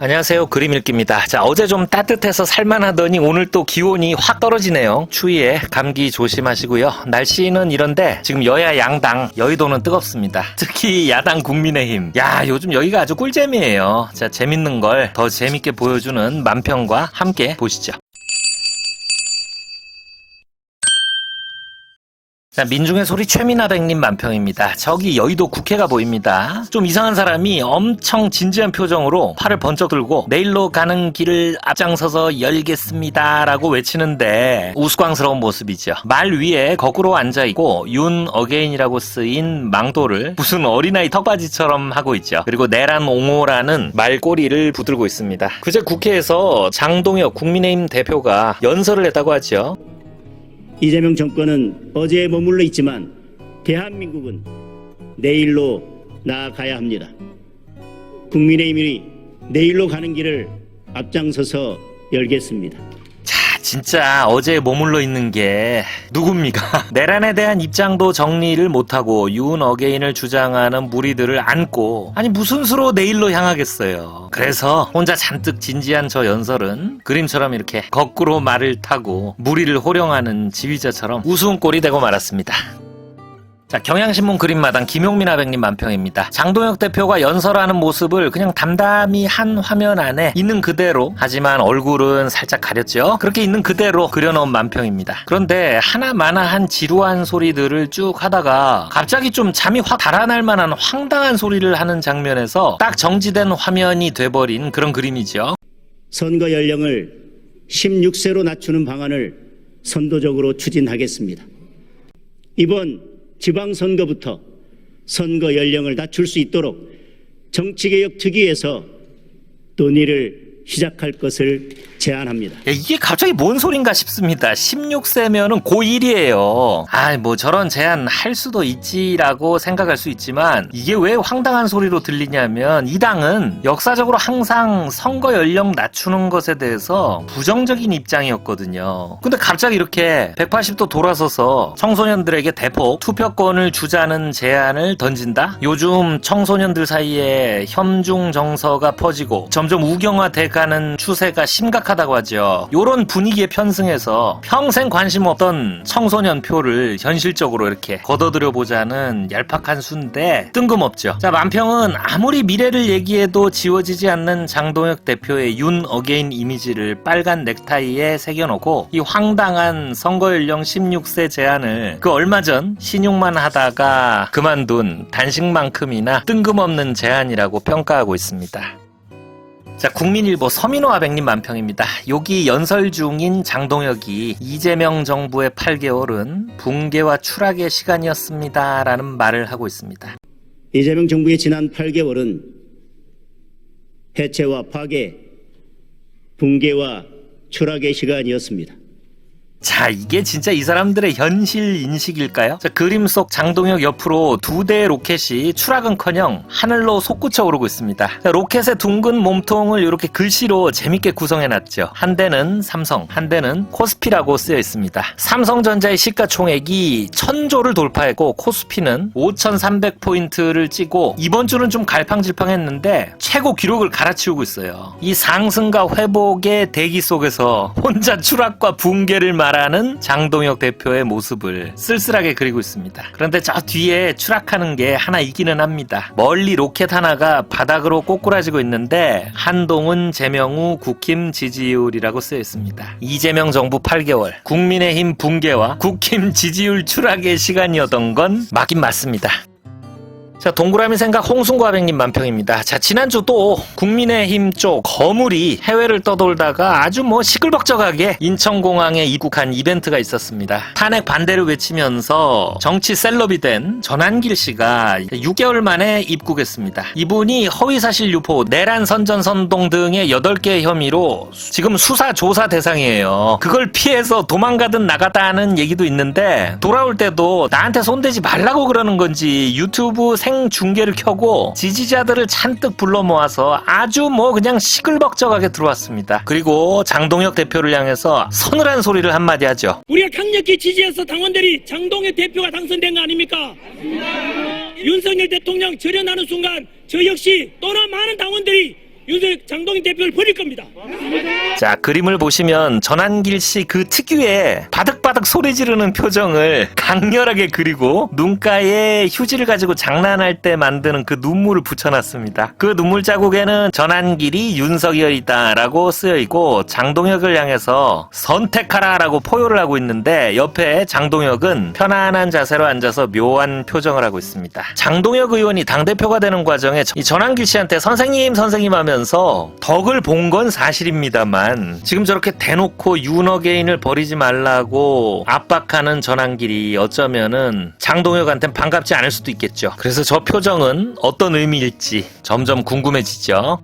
안녕하세요. 그림 읽기입니다. 자, 어제 좀 따뜻해서 살만하더니 오늘 또 기온이 확 떨어지네요. 추위에 감기 조심하시고요. 날씨는 이런데 지금 여야 양당 여의도는 뜨겁습니다. 특히 야당 국민의힘. 야, 요즘 여기가 아주 꿀잼이에요. 자, 재밌는 걸 더 재밌게 보여주는 만평과 함께 보시죠. 자, 민중의 소리 최민아 백님 만평입니다. 저기 여의도 국회가 보입니다. 좀 이상한 사람이 엄청 진지한 표정으로 팔을 번쩍 들고 내일로 가는 길을 앞장서서 열겠습니다 라고 외치는데 우스꽝스러운 모습이죠. 말 위에 거꾸로 앉아있고 윤 어게인이라고 쓰인 망토를 무슨 어린아이 턱받이처럼 하고 있죠. 그리고 내란 옹호라는 말꼬리를 붙들고 있습니다. 그제 국회에서 장동혁 국민의힘 대표가 연설을 했다고 하죠. 이재명 정권은 어제에 머물러 있지만 대한민국은 내일로 나아가야 합니다. 국민의힘이 내일로 가는 길을 앞장서서 열겠습니다. 자, 진짜 어제 머물러 있는 게 누굽니까? 내란에 대한 입장도 정리를 못하고 윤 어게인을 주장하는 무리들을 안고 아니 무슨 수로 내일로 향하겠어요. 그래서 혼자 잔뜩 진지한 저 연설은 그림처럼 이렇게 거꾸로 말을 타고 무리를 호령하는 지휘자처럼 우스운 꼴이 되고 말았습니다. 자, 경향신문 그림마당 김용민 아백님 만평입니다. 장동혁 대표가 연설하는 모습을 그냥 담담히 한 화면 안에 있는 그대로, 하지만 얼굴은 살짝 가렸죠? 그렇게 있는 그대로 그려놓은 만평입니다. 그런데 하나마나한 지루한 소리들을 쭉 하다가 갑자기 좀 잠이 확 달아날 만한 황당한 소리를 하는 장면에서 딱 정지된 화면이 돼버린 그런 그림이죠. 선거 연령을 16세로 낮추는 방안을 선도적으로 추진하겠습니다. 이번 지방선거부터 선거 연령을 낮출 수 있도록 정치개혁 특위에서 논의를 시작할 것을 제안합니다. 야, 이게 갑자기 뭔 소린가 싶습니다. 16세면은 고1이에요. 아, 뭐 저런 제안 할 수도 있지라고 생각할 수 있지만 이게 왜 황당한 소리로 들리냐면 이 당은 역사적으로 항상 선거 연령 낮추는 것에 대해서 부정적인 입장이었거든요. 근데 갑자기 이렇게 180도 돌아서서 청소년들에게 대폭 투표권을 주자는 제안을 던진다? 요즘 청소년들 사이에 혐중 정서가 퍼지고 점점 우경화돼 가는 추세가 심각하다고 하죠. 요런 분위기에 편승해서 평생 관심 없던 청소년 표를 현실적으로 이렇게 걷어들여 보자는 얄팍한 수인데 뜬금없죠. 자, 만평은 아무리 미래를 얘기해도 지워지지 않는 장동혁 대표의 윤 어게인 이미지를 빨간 넥타이에 새겨놓고 이 황당한 선거 연령 16세 제안을 그 얼마 전 신용만 하다가 그만둔 단식만큼이나 뜬금없는 제안이라고 평가하고 있습니다. 자, 국민일보 서민호 아백님 만평입니다. 여기 연설 중인 장동혁이 이재명 정부의 8개월은 붕괴와 추락의 시간이었습니다. 라는 말을 하고 있습니다. 이재명 정부의 지난 8개월은 해체와 파괴, 붕괴와 추락의 시간이었습니다. 자, 이게 진짜 이 사람들의 현실 인식일까요? 자, 그림 속 장동혁 옆으로 두 대의 로켓이 추락은커녕 하늘로 솟구쳐 오르고 있습니다. 자, 로켓의 둥근 몸통을 이렇게 글씨로 재밌게 구성해놨죠. 한 대는 삼성, 한 대는 코스피라고 쓰여 있습니다. 삼성전자의 시가총액이 천조를 돌파했고 코스피는 5,300포인트를 찍고 이번 주는 좀 갈팡질팡했는데 최고 기록을 갈아치우고 있어요. 이 상승과 회복의 대기 속에서 혼자 추락과 붕괴를 말하는 장동혁 대표의 모습을 쓸쓸하게 그리고 있습니다. 그런데 저 뒤에 추락하는 게 하나 있기는 합니다. 멀리 로켓 하나가 바닥으로 꼬꾸라지고 있는데 한동훈, 재명우, 국힘 지지율이라고 쓰여 있습니다. 이재명 정부 8개월, 국민의힘 붕괴와 국힘 지지율 추락의 시간이었던 건 맞긴 맞습니다. 자, 동그라미 생각 홍순과백님 만평입니다. 자, 지난주 또 국민의힘 쪽 거물이 해외를 떠돌다가 아주 뭐 시끌벅적하게 인천공항에 입국한 이벤트가 있었습니다. 탄핵 반대를 외치면서 정치 셀럽이 된 전한길 씨가 6개월 만에 입국했습니다. 이분이 허위사실 유포, 내란 선전 선동 등의 8개 혐의로 지금 수사 조사 대상이에요. 그걸 피해서 도망가든 나갔다는 얘기도 있는데 돌아올 때도 나한테 손대지 말라고 그러는 건지 유튜브 생중계를 켜고 지지자들을 잔뜩 불러 모아서 아주 뭐 그냥 시끌벅적하게 들어왔습니다. 그리고 장동혁 대표를 향해서 서늘한 소리를 한마디 하죠. 우리가 강력히 지지해서 당원들이 장동혁 대표가 당선된 거 아닙니까? 윤석열 대통령 절연하는 순간 저 역시 또는 많은 당원들이 윤석열 장동인 대표를 버릴 겁니다. 자, 그림을 보시면 전한길 씨 그 특유의 바득 바득 소리 지르는 표정을 강렬하게 그리고 눈가에 휴지를 가지고 장난할 때 만드는 그 눈물을 붙여놨습니다. 그 눈물 자국에는 전한길이 윤석열이다라고 쓰여 있고 장동혁을 향해서 선택하라라고 포효를 하고 있는데 옆에 장동혁은 편안한 자세로 앉아서 묘한 표정을 하고 있습니다. 장동혁 의원이 당대표가 되는 과정에 이 전한길 씨한테 선생님 선생님 하면서 덕을 본 건 사실입니다만 지금 저렇게 대놓고 윤어게인을 버리지 말라고 압박하는 전한길이 어쩌면은 장동혁한테는 반갑지 않을 수도 있겠죠. 그래서 저 표정은 어떤 의미일지 점점 궁금해지죠.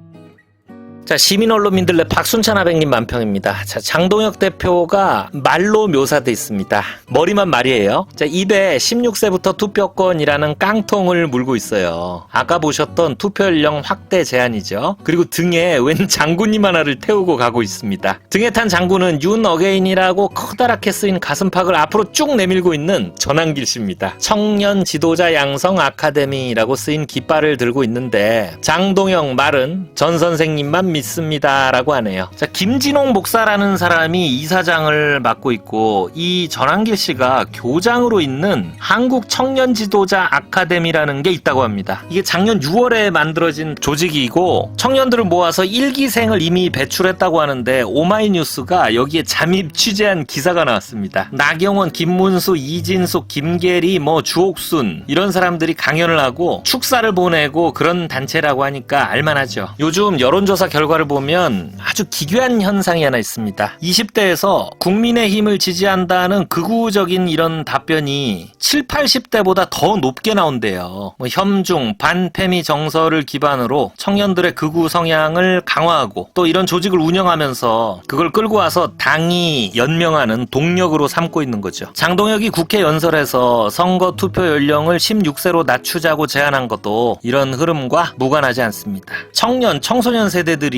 자, 시민 언론민들 내 박순찬 아백님 만평입니다. 자, 장동혁 대표가 말로 묘사돼 있습니다. 머리만 말이에요. 자, 입에 16세부터 투표권이라는 깡통을 물고 있어요. 아까 보셨던 투표 연령 확대 제한이죠. 그리고 등에 웬 장군님 하나를 태우고 가고 있습니다. 등에 탄 장군은 윤 어게인이라고 커다랗게 쓰인 가슴팍을 앞으로 쭉 내밀고 있는 전한길 씨입니다. 청년 지도자 양성 아카데미라고 쓰인 깃발을 들고 있는데 장동혁 말은 전 선생님만 믿습니다라고 하네요. 자, 김진홍 목사라는 사람이 이사장을 맡고 있고 이 전한길 씨가 교장으로 있는 한국 청년 지도자 아카데미라는 게 있다고 합니다. 이게 작년 6월에 만들어진 조직이고 청년들을 모아서 일기생을 이미 배출했다고 하는데 오마이뉴스가 여기에 잠입 취재한 기사가 나왔습니다. 나경원, 김문수, 이진숙, 김계리, 뭐 주옥순 이런 사람들이 강연을 하고 축사를 보내고 그런 단체라고 하니까 알만하죠. 요즘 여론조사 결과 를 보면 아주 기괴한 현상이 하나 있습니다. 20대에서 국민의힘을 지지한다는 극우적인 이런 답변이 7, 80대보다 더 높게 나온대요. 뭐 혐중, 반패미 정서를 기반으로 청년들의 극우 성향을 강화하고 또 이런 조직을 운영하면서 그걸 끌고 와서 당이 연명하는 동력으로 삼고 있는 거죠. 장동혁이 국회 연설에서 선거 투표 연령을 16세로 낮추자고 제안한 것도 이런 흐름과 무관하지 않습니다. 청년, 청소년 세대들이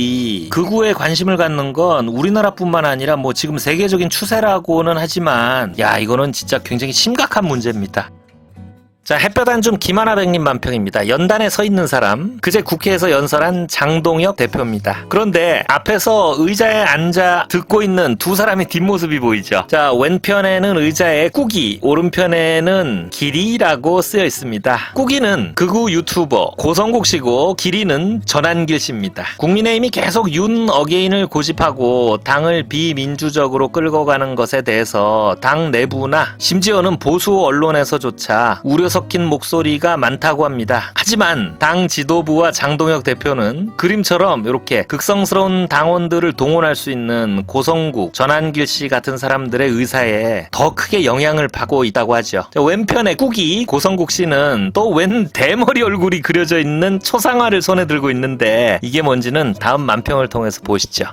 극우에 관심을 갖는 건 우리나라뿐만 아니라 뭐 지금 세계적인 추세라고는 하지만 야 이거는 진짜 굉장히 심각한 문제입니다. 자, 햇볕 안좀 김하나 백님 만평입니다. 연단에 서 있는 사람, 그제 국회에서 연설한 장동혁 대표입니다. 그런데 앞에서 의자에 앉아 듣고 있는 두 사람의 뒷모습이 보이죠? 자, 왼편에는 의자에 꾸기, 오른편에는 길이라고 쓰여 있습니다. 꾸기는 극우 유튜버 고성국 씨고 길이는 전한길 씨입니다. 국민의힘이 계속 윤 어게인을 고집하고 당을 비민주적으로 끌고 가는 것에 대해서 당 내부나 심지어는 보수 언론에서조차 우려 섞인 목소리가 많다고 합니다. 하지만 당 지도부와 장동혁 대표는 그림처럼 이렇게 극성스러운 당원들을 동원할 수 있는 고성국, 전한길 씨 같은 사람들의 의사에 더 크게 영향을 받고 있다고 하죠. 자, 왼편에 꾸기 고성국 씨는 또 웬 대머리 얼굴이 그려져 있는 초상화를 손에 들고 있는데 이게 뭔지는 다음 만평을 통해서 보시죠.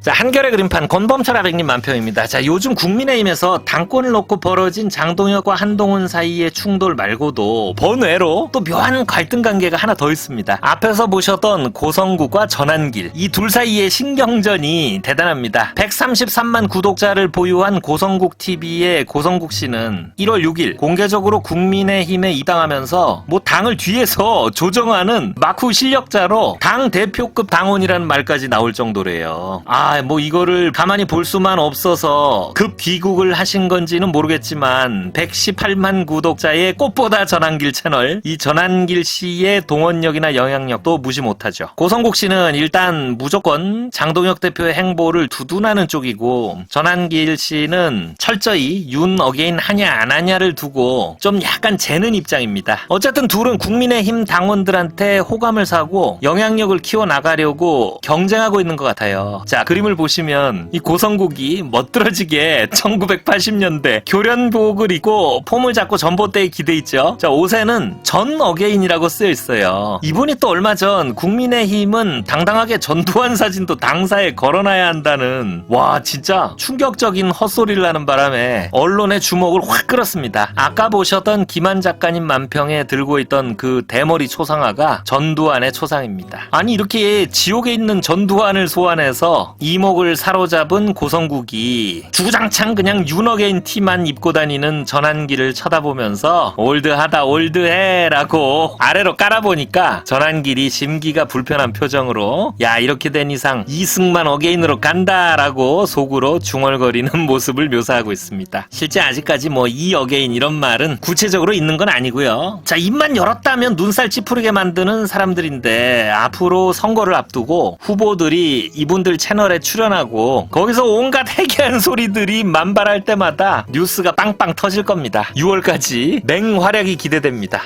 자, 한결의 그림판 권범철 아백님 만평입니다. 자, 요즘 국민의힘에서 당권을 놓고 벌어진 장동혁과 한동훈 사이의 충돌 말고도 번외로 또 묘한 갈등 관계가 하나 더 있습니다. 앞에서 보셨던 고성국과 전한길 이 둘 사이의 신경전이 대단합니다. 133만 구독자를 보유한 고성국 TV의 고성국 씨는 1월 6일 공개적으로 국민의힘에 입당하면서 뭐 당을 뒤에서 조정하는 마쿠 실력자로 당 대표급 당원이라는 말까지 나올 정도래요. 아, 뭐 이거를 가만히 볼 수만 없어서 급 귀국을 하신 건지는 모르겠지만 118만 구독자의 꽃보다 전한길 채널 이 전한길 씨의 동원력이나 영향력도 무시 못하죠. 고성국 씨는 일단 무조건 장동혁 대표의 행보를 두둔하는 쪽이고 전한길 씨는 철저히 윤 어게인 하냐 안 하냐를 두고 좀 약간 재는 입장입니다. 어쨌든 둘은 국민의힘 당원들한테 호감을 사고 영향력을 키워 나가려고 경쟁하고 있는 것 같아요. 자, 그 림을 보시면 이 고성국이 멋들어지게 1980년대 교련복을 입고 폼을 잡고 전봇대에 기대 있죠. 자, 옷에는 전 어게인이라고 쓰여 있어요. 이분이 또 얼마 전 국민의힘은 당당하게 전두환 사진도 당사에 걸어놔야 한다는 와 진짜 충격적인 헛소리를 하는 바람에 언론의 주목을 확 끌었습니다. 아까 보셨던 김한 작가님 만평에 들고 있던 그 대머리 초상화가 전두환의 초상입니다. 아니 이렇게 지옥에 있는 전두환을 소환해서 이 이목을 사로잡은 고성국이 주장창 그냥 윤어게인 티만 입고 다니는 전환기를 쳐다보면서 올드하다 올드해 라고 아래로 깔아보니까 전환길이 심기가 불편한 표정으로 야 이렇게 된 이상 이승만 어게인으로 간다 라고 속으로 중얼거리는 모습을 묘사하고 있습니다. 실제 아직까지 뭐 이 어게인 이런 말은 구체적으로 있는 건 아니고요. 자 입만 열었다면 눈살 찌푸리게 만드는 사람들인데 앞으로 선거를 앞두고 후보들이 이분들 채널에 출연하고 거기서 온갖 해괴한 소리들이 만발할 때마다 뉴스가 빵빵 터질 겁니다. 6월까지 맹활약이 기대됩니다.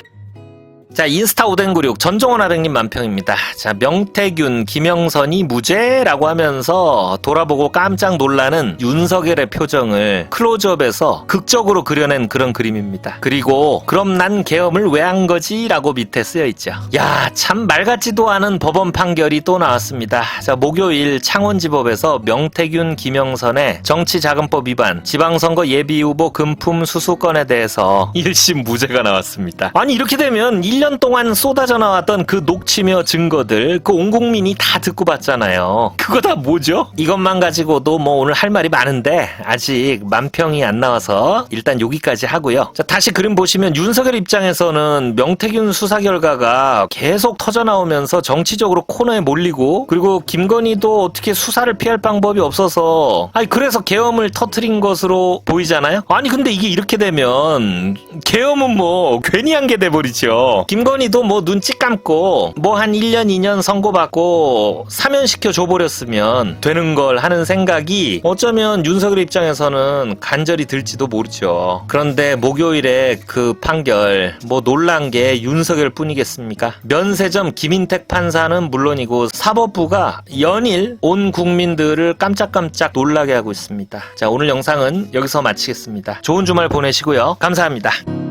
자, 인스타 오뎅구육 전종원 아등님 만평입니다. 자, 명태균, 김영선이 무죄라고 하면서 돌아보고 깜짝 놀라는 윤석열의 표정을 클로즈업에서 극적으로 그려낸 그런 그림입니다. 그리고 그럼 난 계엄을 왜 한 거지? 라고 밑에 쓰여 있죠. 야, 참 말 같지도 않은 법원 판결이 또 나왔습니다. 자, 목요일 창원지법에서 명태균, 김영선의 정치자금법 위반, 지방선거 예비후보 금품 수수건에 대해서 1심 무죄가 나왔습니다. 아니, 이렇게 되면 1년 동안 쏟아져 나왔던 그 녹취며 증거들, 그 온 국민이 다 듣고 봤잖아요. 그거 다 뭐죠? 이것만 가지고도 뭐 오늘 할 말이 많은데, 아직 만평이 안 나와서 일단 여기까지 하고요. 자, 다시 그림 보시면 윤석열 입장에서는 명태균 수사 결과가 계속 터져 나오면서 정치적으로 코너에 몰리고, 그리고 김건희도 어떻게 수사를 피할 방법이 없어서, 아니, 그래서 계엄을 터트린 것으로 보이잖아요? 아니, 근데 이게 이렇게 되면, 계엄은 뭐, 괜히 한 게 돼버리죠. 김건희도 뭐 눈치 감고 뭐 한 1년 2년 선고받고 사면시켜 줘버렸으면 되는 걸 하는 생각이 어쩌면 윤석열 입장에서는 간절히 들지도 모르죠. 그런데 목요일에 그 판결 뭐 놀란 게 윤석열 뿐이겠습니까? 면세점 김인택 판사는 물론이고 사법부가 연일 온 국민들을 깜짝깜짝 놀라게 하고 있습니다. 자 오늘 영상은 여기서 마치겠습니다. 좋은 주말 보내시고요. 감사합니다.